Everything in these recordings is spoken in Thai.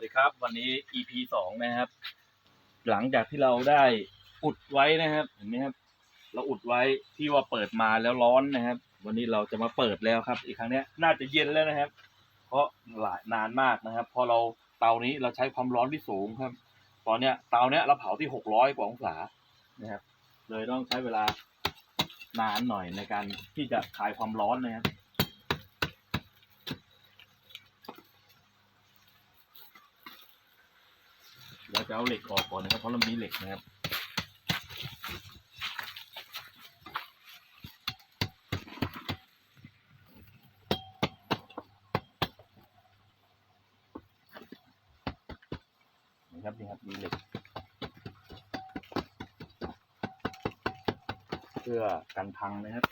สดีครับวันนี้ EP สองนะครับ หลังจากที่เราได้อุดไว้นะครับเห็นไหมครับ เราอุดไว้ที่ว่าเปิดมาแล้วร้อนนะครับ วันนี้เราจะมาเปิดแล้วครับ อีกครั้งเนี้ยน่าจะเย็นแล้วนะครับ เพราะหลายนานมากนะครับ พอเราเตานี้เราใช้ความร้อนที่สูงครับ ตอนเนี้ยเตาเนี้ยเราเผาที่หกร้อยกว่าองศานะครับ เลยต้องใช้เวลานานหน่อยในการที่จะคลายความร้อนนะครับ เราจะเอาเหล็กออกก่อนนะครับเพราะเรามีเหล็กนะครับนี่ครับนี่ครับมีเหล็ก เพื่อกันพังนะครับ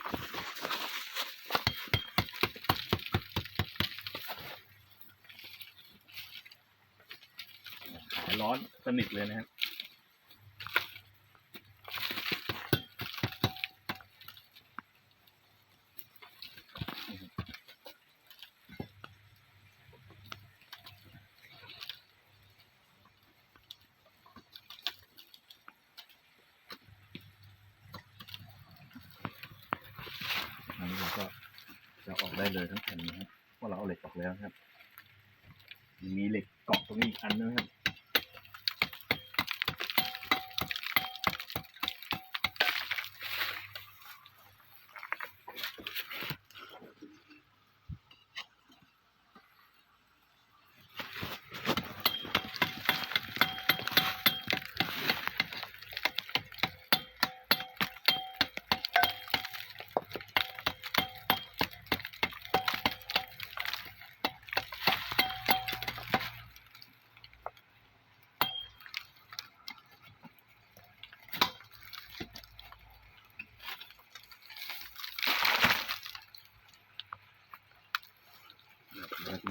หาย ร้อนสนิทเลยนะครับอันนี้เราก็จะออกได้เลยทั้งแผ่นนะครับเพราะเราเอาเหล็กออกแล้วนะครับ มีเหล็กเกาะตรงนี้อีกอันนึงนะครับ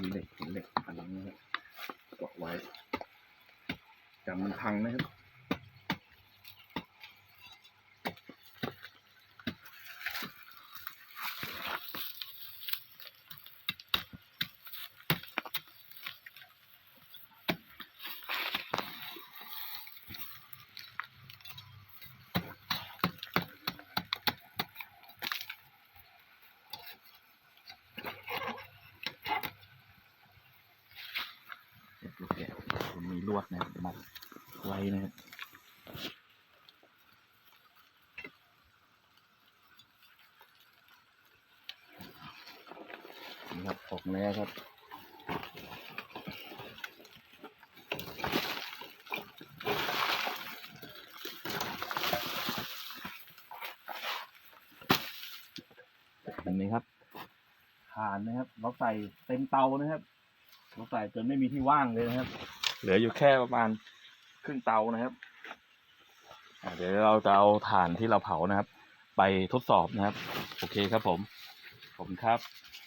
มีเหล็กเห็นเหล็กอันนี้นะครับกาะไว้กันมันพังนะครับ เด็กลูกแกะผมมี ลวดนะครับมัดไว้นะครับนี่ครับออกแล้วครับอันนี้ครับถ่านนะครับ เราใส่เต็มเตานะครับ เราใส่จนไม่มีที่ว่างเลยนะครับ เหลืออยู่แค่ประมาณครึ่งเตานะครับเดี๋ยวเราจะเอาถ่านที่เราเผานะครับ ไปทดสอบนะครับ โอเคครับผม ผมครับ